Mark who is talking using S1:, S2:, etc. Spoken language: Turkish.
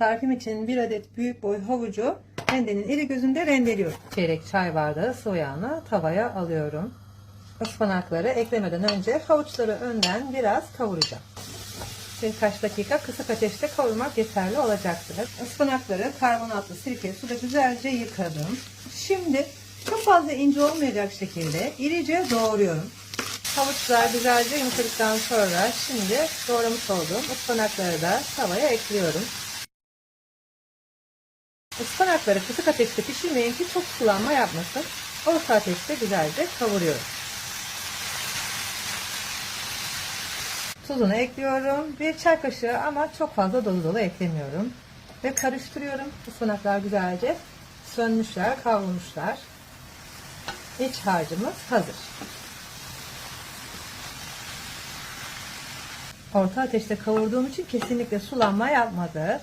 S1: Tarifim için bir adet büyük boy havucu rendenin iri gözünde rendeliyorum. Çeyrek çay bardağı sıvı yağını tavaya alıyorum. Ispanakları eklemeden önce havuçları önden biraz kavuracağım. Birkaç dakika kısık ateşte kavurmak yeterli olacaktır. Ispanakları karbonatlı sirke suda güzelce yıkadım. Şimdi çok fazla ince olmayacak şekilde irice doğruyorum. Havuçlar güzelce yumuşadıktan sonra şimdi doğramış olduğum ıspanakları da tavaya ekliyorum. Ispanakları kısık ateşte pişirmeyin ki çok sulanma yapmasın. Orta ateşte güzelce kavuruyorum. Tuzunu ekliyorum. Bir çay kaşığı ama çok fazla dolu dolu eklemiyorum. Ve karıştırıyorum. Ispanaklar güzelce sönmüşler, kavrulmuşlar. İç harcımız hazır. Orta ateşte kavurduğum için kesinlikle sulanma yapmadı.